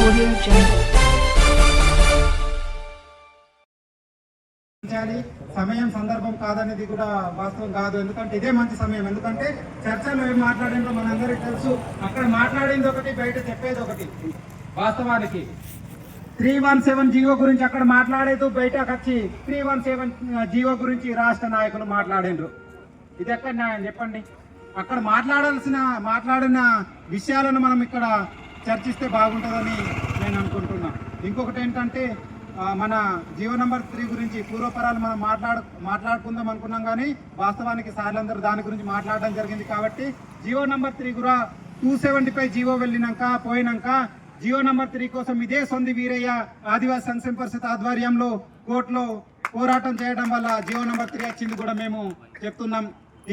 Audio Jungle. సమయం సందర్భం కాదనేది కూడా వాస్తవం కాదు. ఎందుకంటే ఇదే మంచి సమయం. ఎందుకంటే చర్చలో ఏం మాట్లాడిందో మనందరికీ తెలుసు. అక్కడ మాట్లాడింది ఒకటి బయట చెప్పేది ఒకటి. వాస్తవానికి త్రీ వన్ సెవెన్ జీవో గురించి అక్కడ మాట్లాడేది బయటకు వచ్చి త్రీ వన్ సెవెన్ జీవో గురించి రాష్ట్ర నాయకులు మాట్లాడిండ్రు. ఇది ఎక్కడ న్యాయం? చెప్పండి. అక్కడ మాట్లాడాల్సిన మాట్లాడిన విషయాలను మనం ఇక్కడ చర్చిస్తే బాగుంటుందని నేను అనుకుంటున్నా. ఇంకొకటి ఏంటంటే మన జీవో నంబర్ త్రీ గురించి పూర్వపరాలు మనం మాట్లాడు మాట్లాడుకుందాం అనుకున్నాం కానీ వాస్తవానికి సార్లందరూ దాని గురించి మాట్లాడడం జరిగింది కాబట్టి జీవో నంబర్ త్రీ కూడా టూ సెవెంటీ ఫైవ్ జీవో వెళ్ళినాక పోయినాక జియో నంబర్ త్రీ కోసం ఇదే సొంది వీరయ్య ఆదివాసీ సంక్షేమ పరిషత్ ఆధ్వర్యంలో కోర్టులో పోరాటం చేయడం వల్ల జియో నంబర్ త్రీ వచ్చింది కూడా మేము చెప్తున్నాం.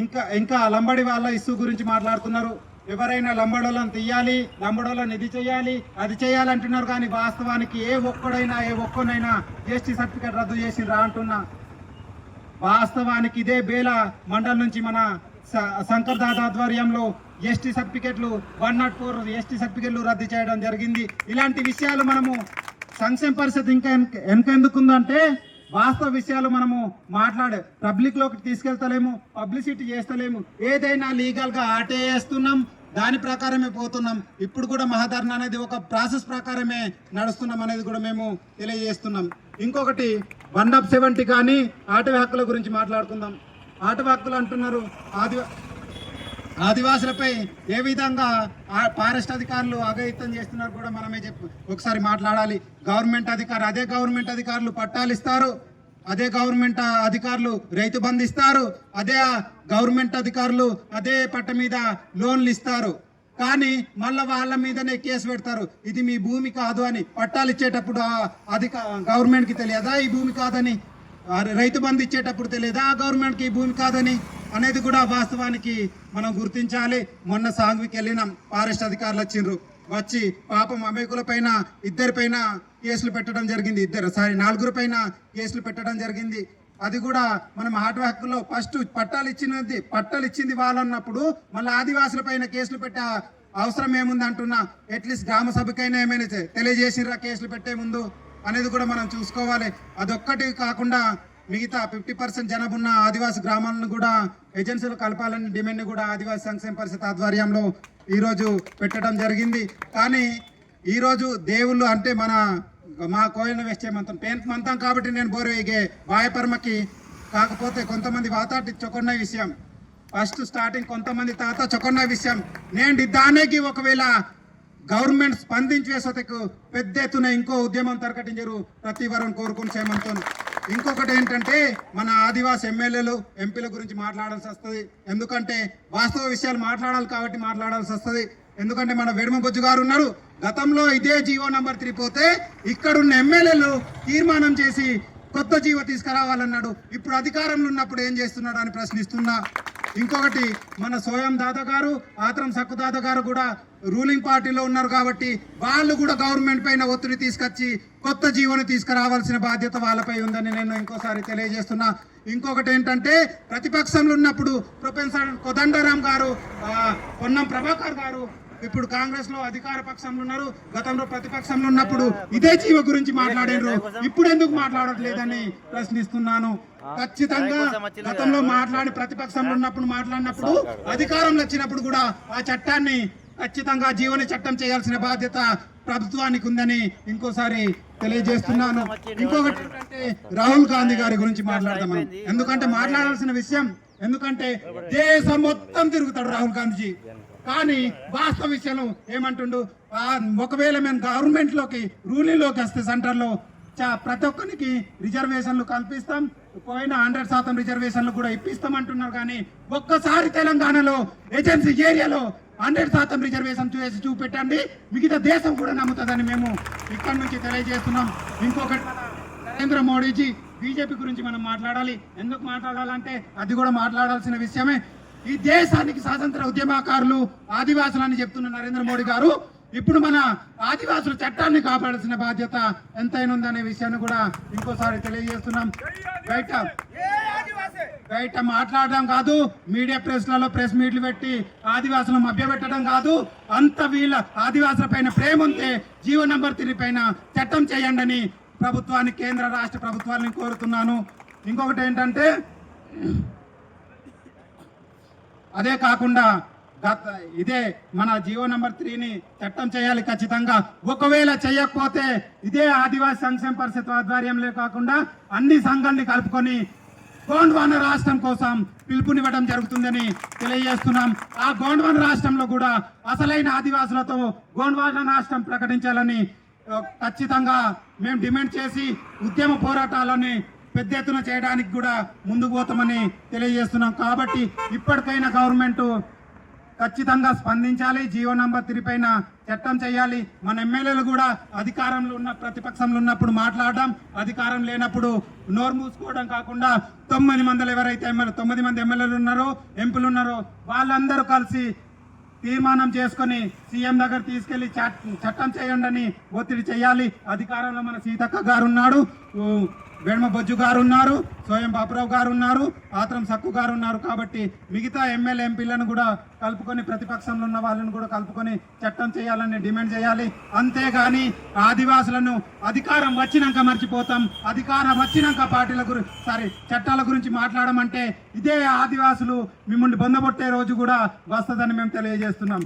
ఇంకా ఇంకా లంబడి వాళ్ళ ఇష్యూ గురించి మాట్లాడుతున్నారు. ఎవరైనా లంబడోళ్ళని తీయాలి లంబడోళ్ళని ఇది చేయాలి అది చేయాలంటున్నారు కానీ వాస్తవానికి ఏ ఒక్కడైనా ఏ ఒక్కనైనా జిఎస్టీ సర్టిఫికేట్ రద్దు చేసిండ్రా అంటున్నా. వాస్తవానికి ఇదే బేల మండలం నుంచి మన స- శంకర్ దాదా ఆధ్వర్యంలో ఎస్టీ సర్టిఫికెట్లు వన్ నాట్ ఫోర్ ఎస్టీ సర్టిఫికెట్లు రద్దు చేయడం జరిగింది. ఇలాంటి విషయాలు మనము సంక్షేమ పరిషత్ ఇంకా వెనక- ఎందుకుందంటే వాస్తవ విషయాలు మనము మాట్లాడే పబ్లిక్లోకి తీసుకెళ్తలేము పబ్లిసిటీ చేస్తలేము. ఏదైనా లీగల్గా ఆటే వేస్తున్నాం దాని ప్రకారమే పోతున్నాం. ఇప్పుడు కూడా మహాధరణ అనేది ఒక ప్రాసెస్ ప్రకారమే నడుస్తున్నాం అనేది కూడా మేము తెలియజేస్తున్నాం. ఇంకొకటి వన్ ఆఫ్ సెవెంటీ కానీ ఆటవీ హక్కుల గురించి మాట్లాడుకుందాం. ఆటవీ హక్కులు అంటున్నారు ఆది ఆదివాసులపై ఏ విధంగా ఫారెస్ట్ అధికారులు అఘాయిత్యం చేస్తున్నారు కూడా మనమే చెప్పు ఒకసారి మాట్లాడాలి. గవర్నమెంట్ అధికారు అదే గవర్నమెంట్ అధికారులు పట్టాలు ఇస్తారు అదే గవర్నమెంట్ అధికారులు రైతు బంధు ఇస్తారు అదే గవర్నమెంట్ అధికారులు అదే పట్ట మీద లోన్లు ఇస్తారు. కానీ మళ్ళీ వాళ్ళ మీదనే కేసు పెడతారు. ఇది మీ భూమి కాదు అని పట్టాలు ఇచ్చేటప్పుడు అధిక గవర్నమెంట్కి తెలియదా ఈ భూమి కాదని? రైతు బంధు ఇచ్చేటప్పుడు తెలియదా గవర్నమెంట్కి ఈ భూమి కాదని? అనేది కూడా వాస్తవానికి మనం గుర్తించాలి. మొన్న సాంగ్వికి వెళ్ళినాం. ఫారెస్ట్ అధికారులు వచ్చిండ్రు. వచ్చి పాపం అమాయకుల పైన ఇద్దరి పైన కేసులు పెట్టడం జరిగింది. ఇద్దరు సారీ నలుగురు పైన కేసులు పెట్టడం జరిగింది. అది కూడా మనం హార్డ్ హక్కుల్లో ఫస్ట్ పట్టాలు ఇచ్చినది పట్టాలు ఇచ్చింది వాళ్ళన్నప్పుడు మళ్ళీ ఆదివాసుల పైన కేసులు పెట్టే అవసరం ఏముంది అంటున్నా? అట్లీస్ట్ గ్రామ సభకైనా ఏమైనా తె- తెలియజేసిర్రా కేసులు పెట్టే ముందు? అనేది కూడా మనం చూసుకోవాలి. అదొక్కటి కాకుండా మిగతా ఫిఫ్టీ పర్సెంట్ జనాభున్న ఆదివాసీ గ్రామాలను కూడా ఏజెన్సీలు కలపాలని డిమాండ్ కూడా ఆదివాసి సంక్షేమ పరిషత్ ఆధ్వర్యంలో ఈరోజు పెట్టడం జరిగింది. కానీ ఈరోజు దేవుళ్ళు అంటే మన మా కోయిన వేస్తే మంతం పేంట్ మంతం కాబట్టి నేను బోరువేగే వాయపర్మకి కాకపోతే కొంతమంది వాతాటి చొకొన్న విషయం. ఫస్ట్ స్టార్టింగ్ కొంతమంది తాత చొకొన్న విషయం. నేను దానికి ఒకవేళ గవర్నమెంట్ స్పందించి వేసతకు పెద్ద ఎత్తున ఇంకో ఉద్యమం తరకటించరు ప్రతి వరం కోరుకుని చేయమంతో ఇంకొకటి ఏంటంటే మన ఆదివాసి ఎమ్మెల్యేలు ఎంపీల గురించి మాట్లాడాల్సి వస్తుంది. ఎందుకంటే వాస్తవ విషయాలు మాట్లాడాలి కాబట్టి మాట్లాడాల్సి వస్తుంది. ఎందుకంటే మన వెడుమ బొజ్జు గారు ఉన్నారు. గతంలో ఇదే జీవో నంబర్ త్రీ పోతే ఇక్కడున్న ఎమ్మెల్యేలు తీర్మానం చేసి కొత్త జీవో తీసుకురావాలన్నాడు. ఇప్పుడు అధికారంలో ఉన్నప్పుడు ఏం చేస్తున్నాడు అని ప్రశ్నిస్తున్నా. ఇంకొకటి మన సోయం దాదా గారు ఆత్రం సక్కు దాదా గారు కూడా రూలింగ్ పార్టీలో ఉన్నారు కాబట్టి వాళ్ళు కూడా గవర్నమెంట్ పైన ఒత్తిడి తీసుకొచ్చి కొత్త జీవోని తీసుకురావాల్సిన బాధ్యత వాళ్ళపై ఉందని నేను ఇంకోసారి తెలియజేస్తున్నా. ఇంకొకటి ఏంటంటే ప్రతిపక్షంలో ఉన్నప్పుడు ప్రొఫెసర్ కొదండరాం గారు పొన్నం ప్రభాకర్ గారు ఇప్పుడు కాంగ్రెస్లో అధికార పక్షంలో ఉన్నారు గతంలో ప్రతిపక్షంలో ఉన్నప్పుడు ఇదే జీవ గురించి మాట్లాడారు. ఇప్పుడు ఎందుకు మాట్లాడట్లేదని ప్రశ్నిస్తున్నాను. ఖచ్చితంగా గతంలో మాట్లాడి ప్రతిపక్షంలో ఉన్నప్పుడు మాట్లాడినప్పుడు అధికారంలో వచ్చినప్పుడు కూడా ఆ చట్టాన్ని ఖచ్చితంగా జీవన చట్టం చేయాల్సిన బాధ్యత ప్రభుత్వానికి ఉందని ఇంకోసారి తెలియజేస్తున్నాను. ఇంకొకటి ఏంటంటే రాహుల్ గాంధీ గారి గురించి మాట్లాడదాం మనం. ఎందుకంటే మాట్లాడాల్సిన విషయం ఎందుకంటే దేశం మొత్తం తిరుగుతాడు రాహుల్ గాంధీజీ. కానీ వాస్తవ విషయం ఏమంటుండు? ఒకవేళ మేము గవర్నమెంట్లోకి రూలింగ్లోకి వస్తే సెంటర్లో చా- ప్రతి ఒక్కరికి రిజర్వేషన్లు కల్పిస్తాం. పోయిన హండ్రెడ్ శాతం రిజర్వేషన్లు కూడా ఇప్పిస్తాం అంటున్నారు కానీ ఒక్కసారి తెలంగాణలో ఏజెన్సీ ఏరియాలో హండ్రెడ్ శాతం రిజర్వేషన్ చేసి చూపెట్టండి. మిగతా దేశం కూడా నమ్ముతుందని మేము ఇక్కడి నుంచి తెలియజేస్తున్నాం. ఇంకొకటి నరేంద్ర మోడీజీ బీజేపీ గురించి మనం మాట్లాడాలి. ఎందుకు మాట్లాడాలంటే అది కూడా మాట్లాడాల్సిన విషయమే. ఈ దేశానికి స్వాతంత్ర ఉద్యమకారులు ఆదివాసులు అని చెప్తున్న నరేంద్ర మోడీ గారు ఇప్పుడు మన ఆదివాసుల చట్టాన్ని కాపాడాల్సిన బాధ్యత ఎంతైనా ఉందనే విషయాన్ని కూడా ఇంకోసారి తెలియజేస్తున్నాం. బయట బయట మాట్లాడడం కాదు మీడియా ప్రెస్లలో ప్రెస్ మీట్లు పెట్టి ఆదివాసులను మభ్యపెట్టడం కాదు అంత వీళ్ళ ఆదివాసుల పైన ప్రేమ ఉంటే జీవో నంబర్ త్రీ పైన చట్టం చేయండి అని ప్రభుత్వాన్ని కేంద్ర రాష్ట్ర ప్రభుత్వాన్ని కోరుతున్నాను. ఇంకొకటి ఏంటంటే అదే కాకుండా గత ఇదే మన జియో నంబర్ త్రీని చట్టం చేయాలి ఖచ్చితంగా. ఒకవేళ చేయకపోతే ఇదే ఆదివాసీ సంక్షేమ పరిషత్ ఆధ్వర్యంలో కాకుండా అన్ని సంఘాన్ని కలుపుకొని గోండ్వాన రాష్ట్రం కోసం పిలుపునివ్వడం జరుగుతుందని తెలియజేస్తున్నాం. ఆ గోండ్వాన రాష్ట్రంలో కూడా అసలైన ఆదివాసులతో గోండ్వాన రాష్ట్రం ప్రకటించాలని ఖచ్చితంగా మేము డిమాండ్ చేసి ఉద్యమ పోరాటాలని పెద్ద ఎత్తున చేయడానికి కూడా ముందుకు పోతామని తెలియజేస్తున్నాం. కాబట్టి ఇప్పటికైనా గవర్నమెంట్ ఖచ్చితంగా స్పందించాలి జీవో నంబర్ త్రీ పైన చట్టం చేయాలి. మన ఎమ్మెల్యేలు కూడా అధికారంలో ఉన్న ప్రతిపక్షంలో ఉన్నప్పుడు మాట్లాడడం అధికారం లేనప్పుడు నోరు మూసుకోవడం కాకుండా తొమ్మిది మందిలు ఎవరైతే ఎమ్మెల్యే తొమ్మిది మంది ఎమ్మెల్యేలు ఉన్నారో ఎంపీలు ఉన్నారో వాళ్ళందరూ కలిసి తీర్మానం చేసుకొని సీఎం దగ్గర తీసుకెళ్ళి చట్- చట్టం చేయండి అని ఒత్తిడి చేయాలి. అధికారంలో మన సీతక్క గారు ఉన్నాడు. వేణమ బొజ్జు గారు ఉన్నారు స్వయం బాపురావు గారు ఉన్నారు ఆత్రం సక్కు గారు ఉన్నారు కాబట్టి మిగతా ఎమ్మెల్యే ఎంపీలను కూడా కలుపుకొని ప్రతిపక్షంలో ఉన్న వాళ్ళని కూడా కలుపుకొని చట్టం చేయాలని డిమాండ్ చేయాలి. అంతేగాని ఆదివాసులను అధికారం వచ్చినాక మర్చిపోతాం. అధికారం వచ్చినాక పార్టీల గురించి సారీ చట్టాల గురించి మాట్లాడమంటే ఇదే ఆదివాసులు మిమ్మల్ని బొందబొట్టే రోజు కూడా వస్తుందని మేము తెలియజేస్తున్నాం.